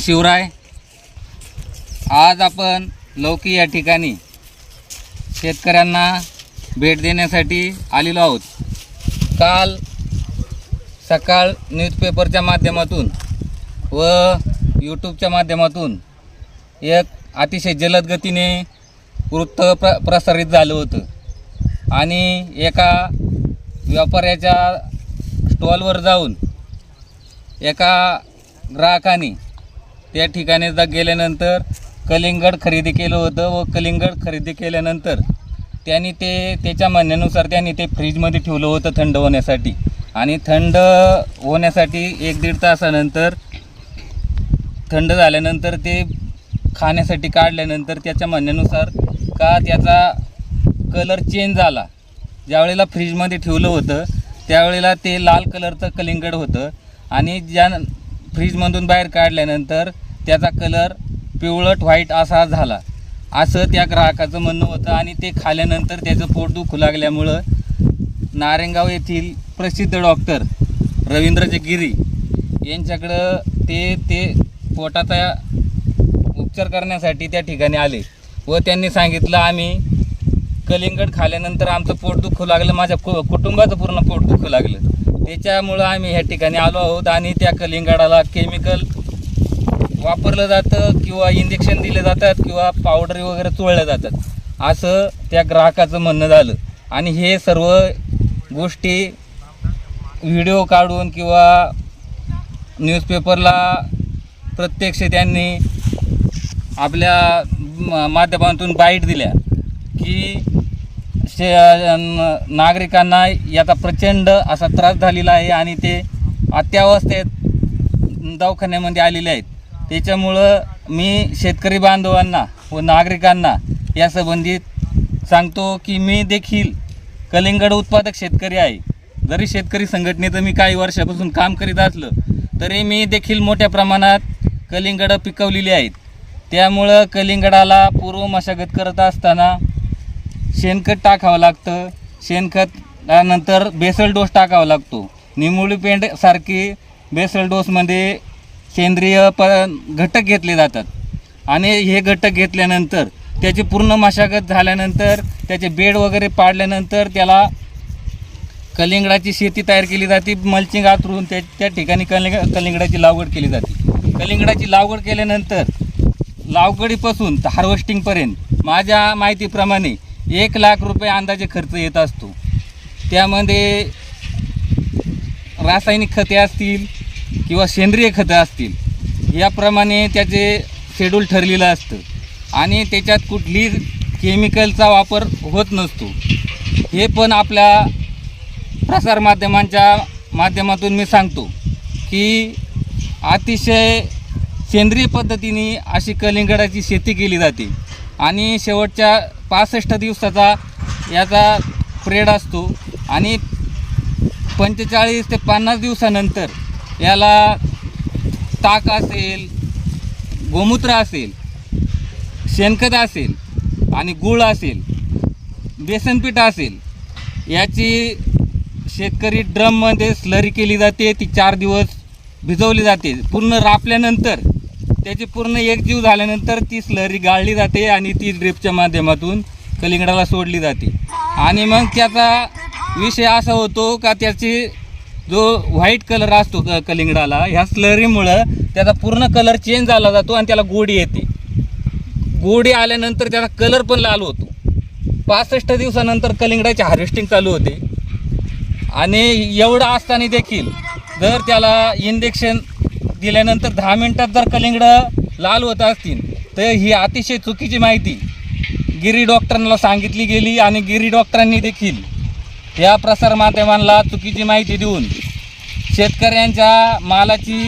शिवराय आज आपण लौकी या ठिकाणी शेतकऱ्यांना भेट देण्यासाठी आलेलो आहोत. काल सकाळ न्यूजपेपरच्या माध्यमातून व यूट्यूबच्या माध्यमातून एक अतिशय जलद गतीने वृत्त प्र प्रसारित झालं होतं. आणि एका व्यापाऱ्याच्या स्टॉलवर जाऊन एका ग्राहकाने त्या ठिकाणी जा गेल्यानंतर कलिंगड खरेदी केलं होतं व कलिंगड खरेदी केल्यानंतर त्यांनी ते त्याच्या म्हणण्यानुसार त्यांनी ते फ्रीजमध्ये ठेवलं होतं थंड होण्यासाठी. आणि थंड होण्यासाठी एक दीड तासानंतर थंड झाल्यानंतर ते खाण्यासाठी काढल्यानंतर त्याच्या म्हणण्यानुसार का त्याचा कलर चेंज झाला ज्यावेळेला फ्रीजमध्ये ठेवलं होतं त्यावेळेला ते लाल कलरचं कलिंगड होतं. आणि ज्या फ्रीजमधून बाहेर काढल्यानंतर त्याचा कलर पिवळट व्हाईट असा झाला. असं त्या ग्राहकाचं म्हणणं होतं आणि ते खाल्यानंतर त्याचं पोट दुखू लागल्यामुळं नारेंगाव येथील प्रसिद्ध डॉक्टर रवींद्र जगिरी यांच्याकडं ते ते पोटाचा उपचार करण्यासाठी त्या ठिकाणी आले व त्यांनी सांगितलं आम्ही कलिंगड खाल्यानंतर आमचं पोट दुखू लागलं माझ्या कु कुटुंबाचं पूर्ण पोट दुखू लागलं. त्याच्यामुळं आम्ही ह्या ठिकाणी आलो आहोत आणि त्या कलिंगडाला केमिकल वापरलं जातं किंवा इंजेक्शन दिले जातात किंवा पावडर वगैरे चोळल्या जातात. असं त्या ग्राहकाचं म्हणणं झालं. आणि हे सर्व गोष्टी व्हिडिओ काढून किंवा न्यूजपेपरला प्रत्यक्ष त्यांनी आपल्या म- माध्यमातून बाईट दिल्या की शे नागरिकांना याचा प्रचंड असा त्रास झालेला आहे आणि ते अत्यावस्थेत दवाखान्यामध्ये आलेले आहेत. त्याच्यामुळं मी शेतकरी बांधवांना व नागरिकांना या संबंधित सांगतो की मी देखील कलिंगड उत्पादक शेतकरी आहे. जरी शेतकरी संघटनेचं मी काही वर्षापासून काम करीत असलं तरी मी देखील मोठ्या प्रमाणात कलिंगडं पिकवलेली आहेत. त्यामुळं कलिंगडाला पूर्व मशागत करत असताना शेणखत टाकावं लागतं. शेणखत नंतर बेसल डोस टाकावा लागतो. निमुळी पेंडसारखी बेसल डोसमध्ये सेंद्रिय प घटक घेतले जातात. आणि हे घटक घेतल्यानंतर त्याची पूर्ण मशागत झाल्यानंतर त्याचे बेड वगैरे पाडल्यानंतर त्याला कलिंगडाची शेती तयार केली जाते मल्चिंग आतरून त्या त्या ठिकाणी कलिंग कलिंगडाची लागवड केली जाते. कलिंगडाची लागवड केल्यानंतर लागवडीपासून तर हार्वेस्टिंगपर्यंत माझ्या माहितीप्रमाणे एक लाख रुपये अंदाजे खर्च येत असतो. त्यामध्ये रासायनिक खते असतील किंवा सेंद्रिय खतं असतील याप्रमाणे त्याचे शेड्यूल ठरलेलं असतं. आणि त्याच्यात कुठली केमिकलचा वापर होत नसतो. हे पण आपल्या प्रसारमाध्यमांच्या माध्यमातून मी सांगतो की अतिशय सेंद्रिय पद्धतीने अशी कलिंगडाची शेती केली जाते. आणि शेवटच्या पासष्ट दिवसाचा याचा प्रेड असतो. आणि पंचेचाळीस ते पन्नास दिवसानंतर याला ताक असेल गोमूत्र असेल शेणखत असेल आणि गूळ असेल बेसनपीठ असेल याची शेतकरी ड्रममध्ये स्लरी केली जाते ती चार दिवस भिजवली जाते. पूर्ण रापल्यानंतर त्याची पूर्ण एकजीव झाल्यानंतर ती स्लरी गाळली जाते आणि ती ड्रिपच्या माध्यमातून कलिंगडाला सोडली जाते. आणि मग त्याचा विषय असा होतो का त्याची जो व्हाईट कलर असतो क कलिंगडाला ह्या स्लरीमुळं त्याचा पूर्ण कलर चेंज झाला जातो आणि त्याला गोडी येते. गोडी आल्यानंतर त्याचा कलर पण लाल होतो. पासष्ट दिवसानंतर कलिंगडाची हार्वेस्टिंग चालू होते. आणि एवढं असताना देखील जर त्याला इंजेक्शन दिल्यानंतर दहा मिनटात जर कलिंगडं लाल होत असतील तर ही अतिशय चुकीची माहिती. गिरी डॉक्टरांना सांगितली गेली आणि गिरी डॉक्टरांनी देखील या प्रसारमाध्यमांना चुकीची माहिती देऊन शेतकऱ्यांच्या मालाची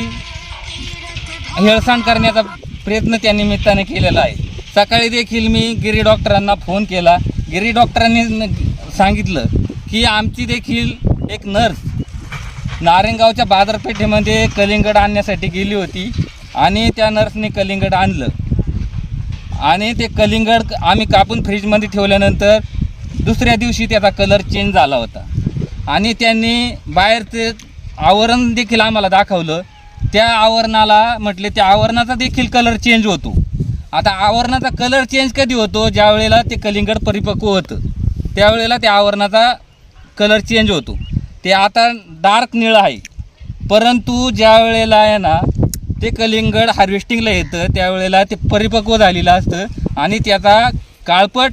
हेळसांड करण्याचा प्रयत्न त्या निमित्ताने केलेला आहे. सकाळी देखील मी गिरी डॉक्टरांना फोन केला. गिरी डॉक्टरांनी सांगितलं की आमची देखील एक नर्स नारेंगावच्या बाजारपेठेमध्ये कलिंगड आणण्यासाठी गेली होती आणि त्या नर्सने कलिंगड आणलं. आणि ते कलिंगड आम्ही कापून फ्रीजमध्ये ठेवल्यानंतर दुसऱ्या दिवशी त्याचा कलर चेंज झाला होता. आणि त्यांनी बाहेरचे आवरण देखील आम्हाला दाखवलं. त्या आवरणाला म्हटले त्या आवरणाचा देखील कलर चेंज होतो. आता आवरणाचा कलर चेंज कधी होतो? ज्या वेळेला ते कलिंगड परिपक्व होतं. त्यावेळेला त्या आवरणाचा कलर चेंज होतो. ते आता डार्क निळं आहे. परंतु ज्या वेळेला आहे ना ते कलिंगड हार्वेस्टिंगला येतं त्यावेळेला ते परिपक्व झालेलं असतं. आणि त्याचा काळपट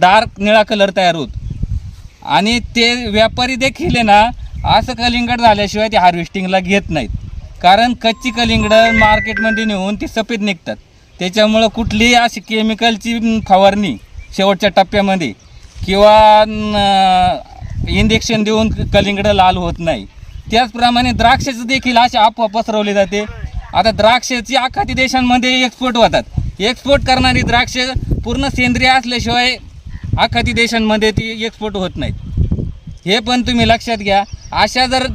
डार्क निळा कलर तयार होतो. आणि ते व्यापारी देखील आहे ना असं कलिंगड झाल्याशिवाय ते हार्वेस्टिंगला घेत नाहीत. कारण कच्ची कलिंगडं मार्केटमध्ये नेऊन ती सफेद निघतात. त्याच्यामुळं कुठलीही अशी केमिकलची फवारणी शेवटच्या टप्प्यामध्ये किंवा इंजेक्शन देऊन कलिंगडं लाल होत नाही. त्याचप्रमाणे द्राक्षाचं देखील अशी आपोआप पसरवली जाते. आता द्राक्षाची आखाती देशांमध्ये एक्सपोर्ट होतात. एक्सपोर्ट करणारी द्राक्ष पूर्ण सेंद्रिय असल्याशिवाय आखाती देशांमध्ये ती एक्सपोर्ट होत नाहीत. हे पण तुम्ही लक्षात घ्या. अशा जर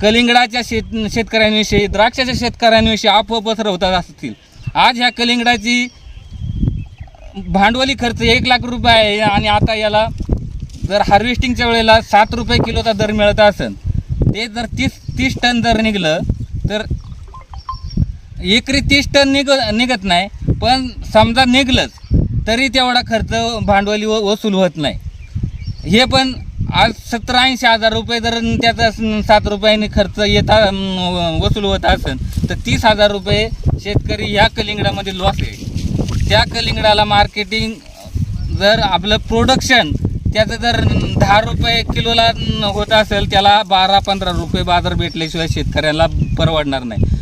कलिंगडाच्या शेत शेतकऱ्यांविषयी द्राक्षाच्या शेतकऱ्यांविषयी अफवा पसरवतात असतील. आज ह्या कलिंगडाची भांडवली खर्च एक लाख रुपये आहे आणि आता याला जर हार्वेस्टिंगच्या वेळेला सात रुपये किलोचा दर मिळत असेल ते जर तीस तीस टन जर निघलं तर एकरी तीस टन निघ निघत नाही. पण समजा निघलंच. तरी तेवढा खर्च भांडवली व वसूल होत नाही. हे पण आज सतरा ऐंशी हजार रुपये जर त्याचा सात रुपयाने खर्च येता वसूल होत असेल तर तीस हजार रुपये शेतकरी ह्या कलिंगडामध्ये लॉस आहे. त्या कलिंगडाला मार्केटिंग जर आपलं प्रोडक्शन त्याचं जर दहा रुपये किलोला होत असेल त्याला बारा पंधरा रुपये बाजार भेटल्याशिवाय शेतकऱ्याला परवडणार नाही.